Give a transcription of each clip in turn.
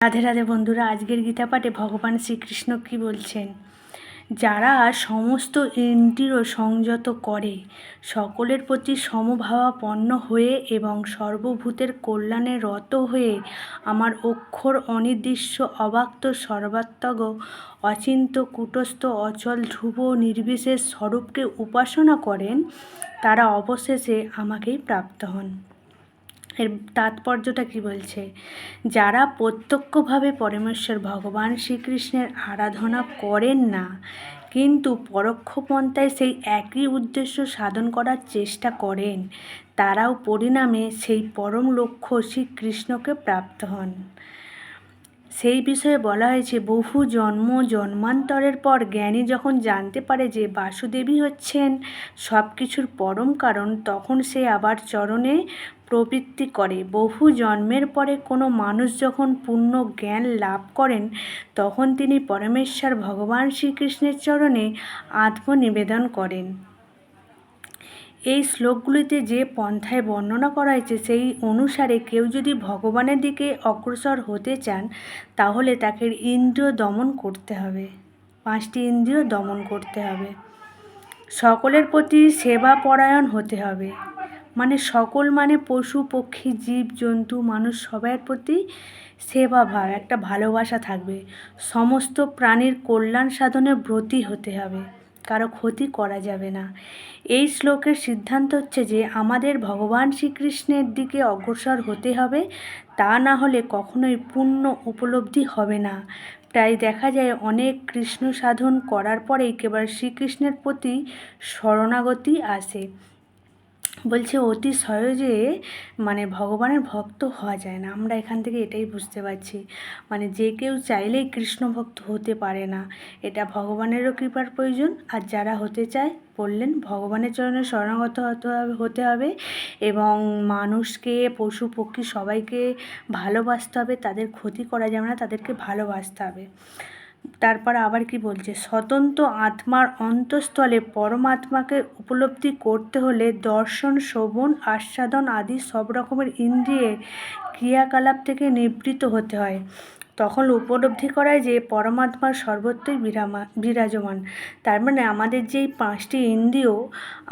রাধে রাধে বন্ধুরা, আজকের গীতা পাঠে ভগবান শ্রীকৃষ্ণ কি বলছেন? যারা সমস্ত ইন্দ্রিয় সংযত করে, সকলের প্রতি সমভাবাপন্ন হয়ে এবং সর্বভূতের কল্যাণে রত হয়ে আমার অক্ষর অনির্দিষ্ট, অবাক্ত, সর্বাত্মক, অচিন্ত, কুটস্থ, অচল, ধ্রুব, নির্বিশেষ স্বরূপকে উপাসনা করেন, তারা অবশেষে আমাকেই প্রাপ্ত হন। এর তাৎপর্যটা কি বলছে? যারা প্রত্যক্ষভাবে পরমেশ্বর ভগবান শ্রীকৃষ্ণের আরাধনা করেন না, কিন্তু পরোক্ষ পন্থায় সেই একই উদ্দেশ্য সাধন করার চেষ্টা করেন, তারাও পরিণামে সেই পরম লক্ষ্য শ্রীকৃষ্ণকে প্রাপ্ত হন। সেই বিষয়ে বলা হয়েছে, বহু জন্ম জন্মান্তরের পর জ্ঞানী যখন জানতে পারে যে বাসুদেবী হচ্ছেন সব কিছুর পরম কারণ, তখন সে আবার চরণে প্রবৃত্তি করে। বহু জন্মের পরে কোনো মানুষ যখন পূর্ণ জ্ঞান লাভ করেন, তখন তিনি পরমেশ্বর ভগবান শ্রীকৃষ্ণের চরণে আত্মনিবেদন করেন। এই শ্লোকগুলিতে যে পন্থায় বর্ণনা করা হয়েছে, সেই অনুসারে কেউ যদি ভগবানের দিকে অগ্রসর হতে চান, তাহলে তাকে ইন্দ্রিয় দমন করতে হবে। পাঁচটি ইন্দ্রিয় দমন করতে হবে। সকলের প্রতি সেবা পরায়ণ হতে হবে। মানে সকল মানে পশু, পক্ষী, জীব, জন্তু, মানুষ সবার প্রতি সেবা ভাব একটা ভালোবাসা থাকবে। সমস্ত প্রাণীর কল্যাণ সাধনে ব্রতী হতে হবে। কারও ক্ষতি করা যাবে না। এই শ্লোকের সিদ্ধান্ত হচ্ছে যে, আমাদের ভগবান শ্রীকৃষ্ণের দিকে অগ্রসর হতে হবে, তা না হলে কখনোই পূর্ণ উপলব্ধি হবে না। তাই দেখা যায়, অনেক কৃষ্ণ সাধন করার পরেই কেবল শ্রীকৃষ্ণের প্রতি শরণাগতি আসে। বলছে অতি সহজে মানে ভগবানের ভক্ত হওয়া যায় না। আমরা এখান থেকে এটাই বুঝতে পারছি। মানে যে কেউ চাইলেই কৃষ্ণ ভক্ত হতে পারে না। এটা ভগবানেরও কৃপার প্রয়োজন। আর যারা হতে চায়, বললেন, ভগবানের চরণে শরণাগত হতে হবে হতে হবে এবং মানুষকে, পশু, পক্ষী সবাইকে ভালোবাসতে হবে। তাদের ক্ষতি করা যাবে না, তাদেরকে ভালোবাসতে হবে। তারপর আবার কি বলছে? স্বতন্ত্র আত্মার অন্তঃস্থলে পরমাত্মাকে উপলব্ধি করতে হলে দর্শন, শ্রবণ, আস্বাদন আদি সব রকমের ইন্দ্রিয়ের ক্রিয়াকলাপ থেকে নিবৃত্ত হতে হয়। তখন উপলব্ধি করায় যে পরমাত্মার সর্বত্রই বিরামা, বিরাজমান। তার মানে আমাদের যেই পাঁচটি ইন্দ্রিয়,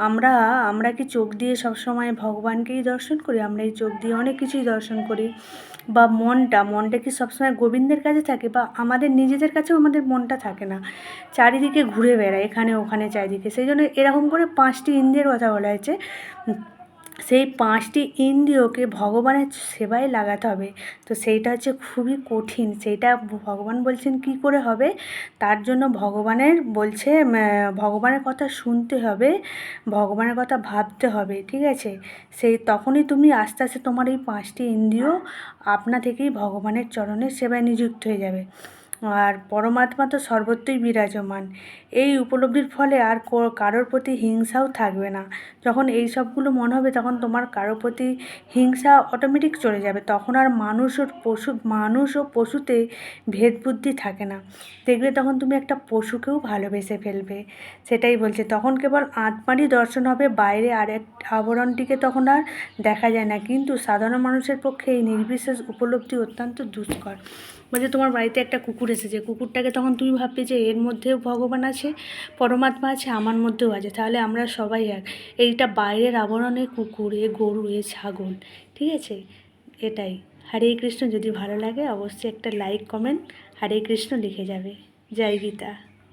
আমরা আমরা কি চোখ দিয়ে সবসময় ভগবানকেই দর্শন করি? আমরা এই চোখ দিয়ে অনেক কিছুই দর্শন করি। বা মনটা মনটা কি সবসময় গোবিন্দের কাছে থাকে? বা আমাদের নিজেদের কাছেও আমাদের মনটা থাকে না। চারিদিকে ঘুরে বেড়ায়, এখানে, ওখানে, চারিদিকে। সেই জন্য এরকম করে পাঁচটি ইন্দ্রিয়ের কথা বলা হয়েছে। সেই পাঁচটি ইন্দ্রিয়কে ভগবানের সেবায় লাগাতে হবে। তো সেইটা হচ্ছে খুবই কঠিন। সেইটা ভগবান বলছেন কি করে হবে? তার জন্য ভগবানের বলছে ভগবানের কথা শুনতে হবে, ভগবানের কথা ভাবতে হবে, ঠিক আছে? সেই তখনই তুমি আস্তে আস্তে তোমার এই পাঁচটি ইন্দ্রিয় আপনা থেকেই ভগবানের চরণের সেবায় নিযুক্ত হয়ে যাবে। আর পরমাত্মা তো সর্বত্রই বিরাজমান। এই উপলব্ধির ফলে আর কারোর প্রতি হিংসাও থাকবে না। যখন এই সবগুলো মনে হবে, তখন তোমার কারোর প্রতি হিংসা অটোমেটিক চলে যাবে। তখন আর মানুষ ও পশু, মানুষ ও পশুতে ভেদ বুদ্ধি থাকে না। দেখবে তখন তুমি একটা পশুকেও ভালোবেসে ফেলবে। সেটাই বলছে। তখন কেবল আত্মারই দর্শন হবে, বাইরে আর এক আবরণটিকে তখন আর দেখা যায় না। কিন্তু সাধারণ মানুষের পক্ষে এই নির্বিশেষ উপলব্ধি অত্যন্ত দুষ্কর। বলছে তোমার বাড়িতে একটা কুকুর এসেছে, কুকুরটাকে তখন তুমি ভাববে যে এর মধ্যেও ভগবান আছে, পরমাত্মা আছে, আমার মধ্যেও আছে। তাহলে আমরা সবাই এক। এইটা বাইরের আবরণে কুকুর, এ গরু, এ ছাগল, ঠিক আছে? এটাই। হরে কৃষ্ণ, যদি ভালো লাগে অবশ্যই একটা লাইক কমেন্ট হরে কৃষ্ণ লিখে যাবে। জয় গীতা।